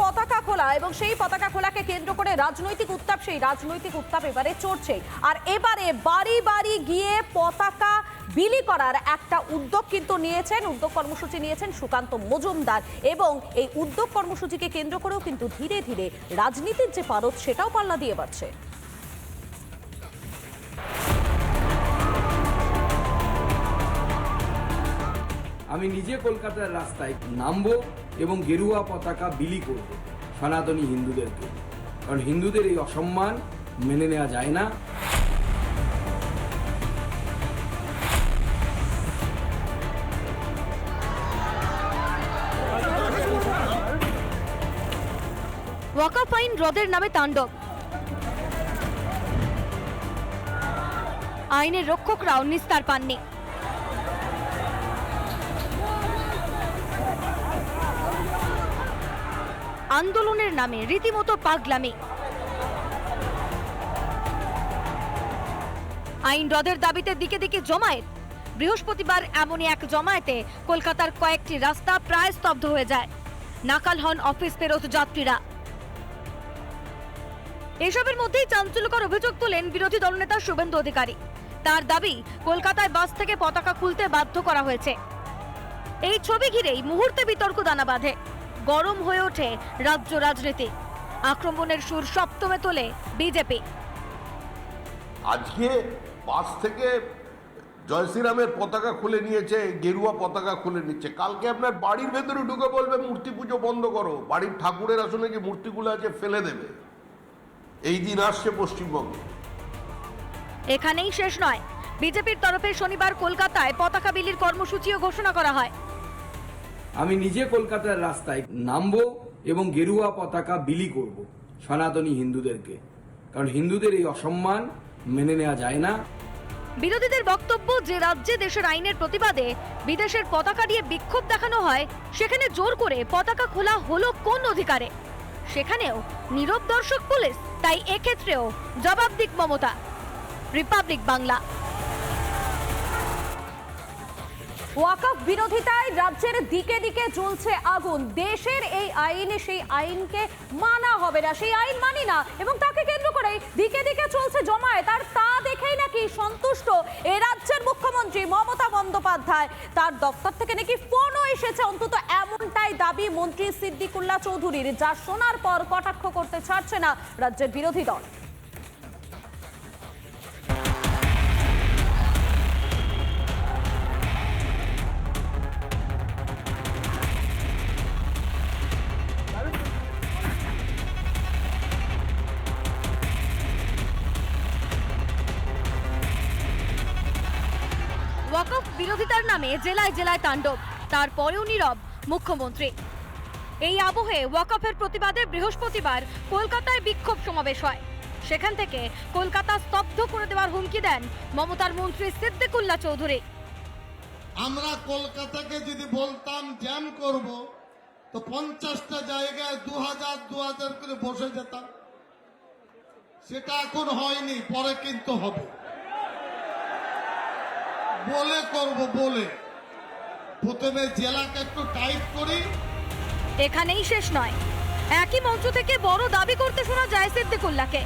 পতাকা খোলা এবং সেই পতাকা খোলাকে কেন্দ্র করে রাজনৈতিক উত্তাপ, সেই রাজনৈতিক উত্তাপ এবারে চড়ছে। আর এবারে বাড়ি বাড়ি গিয়ে পতাকা বিলি করার একটা উদ্যোগ কিন্তু নিয়েছেন, উদ্যোগ কর্মসূচি নিয়েছেন সুকান্ত মজুমদার এবং এই উদ্যোগ কর্মসূচিকে কেন্দ্র করেও কিন্তু ধীরে ধীরে রাজনীতির যে পারদ সেটাও পাল্লা দিয়ে বাড়ছে। আমি নিজে কলকাতার রাস্তায় নামবো এবং গেরুয়া পতাকা বিলি করব সনাতনী হিন্দুদেরকে। কারণ হিন্দুদের এই অসম্মান মেনে নেওয়া যায় না। ওয়াকাফ আইন রদের নামে তাণ্ডব। আইনের রক্ষকরাও নিস্তার পাননি। আন্দোলনের নামে রীতিমতো পাগলামি। আইন রদের দাবিতে দিকে দিকে জমায়েত। বৃহস্পতিবার এমনই এক জমায়েতে কলকাতার কয়েকটি রাস্তা প্রায় স্তব্ধ হয়ে যায়। নাকাল হন অফিস ফেরত যাত্রীরা। এসবের মধ্যেই চাঞ্চল্যকর অভিযোগ তোলেন বিরোধী দলনেতা শুভেন্দু অধিকারী। তার দাবি, কলকাতায় বাস থেকে পতাকা খুলতে বাধ্য করা হয়েছে। এই ছবি ঘিরেই মুহূর্তে বিতর্ক দানা বাঁধে। গরম হয়ে ওঠে রাজ্য রাজনীতি। আক্রমণের সুর সপ্তমে তোলে বিজেপি। আজকে বাস থেকে জয় শ্রীরামের পতাকা খুলে নিয়েছে গেরুয়া পতাকা খুলে নিচ্ছে। কালকে আপনার বাড়ির ভেতরে ঢুকে বলবে মূর্তি পুজো বন্ধ করো। বাড়ির ঠাকুরের আসনে যে মূর্তিগুলো আছে ফেলে দেবে? এই দিন আসছে পশ্চিমবঙ্গে। এখানেই শেষ নয়। বিজেপির তরফে শনিবার কলকাতায় পতাকা বিলির কর্মসূচিও ঘোষণা করা হয়। আমি নিজে কলকাতার রাস্তায় নামবো এবং গেরুয়া পতাকা বিলি করব সনাতনী হিন্দুদেরকে। কারণ হিন্দুদের এই অসম্মান মেনে নেওয়া যায় না। বিরোধীদের বক্তব্য যে রাজ্যে দেশের আইনের প্রতিবাদে বিদেশের পতাকা দিয়ে বিক্ষোভ দেখানো হয়, সেখানে জোর করে পতাকা খোলা হলো কোন অধিকারে? সেখানেও নীরব দর্শক পুলিশ, তাই এক্ষেত্রেও জবাব দিক মমতা। রিপাবলিক বাংলা। ওয়াকফ বিরোধিতায় রাজ্যের দিকে দিকে জ্বলছে আগুন। দেশের এই আইনে, সেই আইনকে মানা হবে না। সেই আইন মানি না এবং তাকে কেন্দ্র করেই দিকে দিকে চলছে জমায়েত। আর তা দেখেই নাকি সন্তুষ্ট এ রাজ্যের মুখ্যমন্ত্রী মমতা বন্দ্যোপাধ্যায়। তার দপ্তর থেকে নাকি ফোনও এসেছে। অন্তত এমনটাই দাবি মন্ত্রী সিদ্দিকুল্লাহ চৌধুরীর, যা শোনার পর কটাক্ষ করতে ছাড়ছে না রাজ্যের বিরোধী দল। বিরোধিতার নামে জেলায় জেলায় তাণ্ডব, তারপরেও নীরব মুখ্যমন্ত্রী। এই আবহে ওয়াকফের প্রতিবাদে বৃহস্পতিবার কলকাতায় বিক্ষোভ সমাবেশ হয়। সেখান থেকে কলকাতা স্তব্ধ করে দেওয়ার হুমকি দেন মমতার মন্ত্রী সিদ্দিকুল্লাহ চৌধুরী। আমরা কলকাতাকে যদি বলতাম জ্যাম করব, তো পঞ্চাশটা জায়গায় দু হাজার দু হাজার করে বসে যেতাম। সেটা এখন হয়নি, পরে কিন্তু হবে। বলে করব বলে। প্রথমে জেলাকে একটু টাইট করি। এখানেই শেষ নয়। একই মঞ্চ থেকে বড় দাবি করতে শোনা যায় সিদ্দিকুল্লাহকে।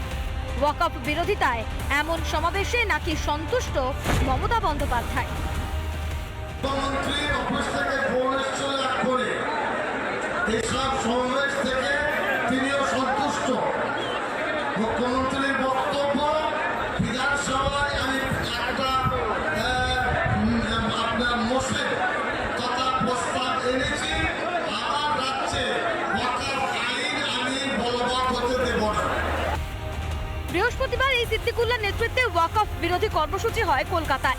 ওয়াকফ বিরোধিতায় এমন সমাবেশে নাকি সন্তুষ্ট মমতা বন্দ্যোপাধ্যায়? মুখ্যমন্ত্রী অফিস থেকে ফোন এসেছিল এক করে। এইসব সমাবেশ থেকে তিনিও সন্তুষ্ট। মুখ্যমন্ত্রীর বৃহস্পতিবার এই সিদ্দিকুল্লাহ নেতৃত্বে ওয়াকফ বিরোধী কর্মসূচি হয় কলকাতায়।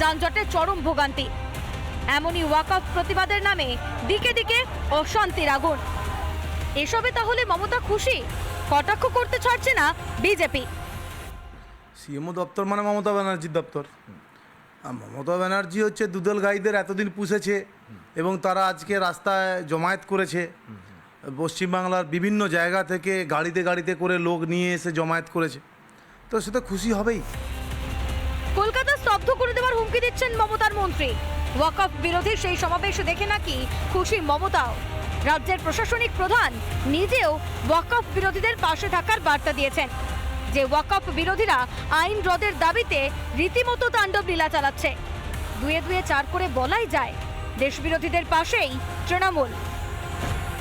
যানজটে চরম ভোগান্তি। এমনই ওয়াকফ প্রতিবাদের নামে দিকে দিকে অশান্তির আগুন। এসবে তাহলে মমতা খুশি? কটাক্ষ করতে ছাড়ছে না বিজেপি। সিএমও দপ্তর মানে মমতা ব্যানার্জির দপ্তর। আর মমতা ব্যানার্জি হচ্ছে দুদল গাইদের এতদিন পুষেছে এবং তারা আজকে রাস্তায় জমায়েত করেছে। পশ্চিমবাংলার বিভিন্ন জায়গা থেকে গাড়িতে গাড়িতে করে লোক নিয়ে এসে জমায়েত করেছে। তো সে তো খুশি হবেই। কলকাতা স্তব্ধ করে দেওয়ার হুমকি দিচ্ছেন মমতার মন্ত্রী। ওয়াকফ বিরোধী সেই সমাবেশ দেখে নাকি খুশি মমতাও। রাজ্যের প্রশাসনিক প্রধান নিজেও ওয়াকফ বিরোধীদের পাশে থাকার বার্তা দিয়েছেন। যে ওয়াকফ বিরোধীরা আইন রদের দাবিতে রীতিমতো তাণ্ডব লীলা চালাচ্ছে। দুয়ে দুয়ে চার করে বলাই যায়, দেশবিরোধীদের পাশেই তৃণমূল।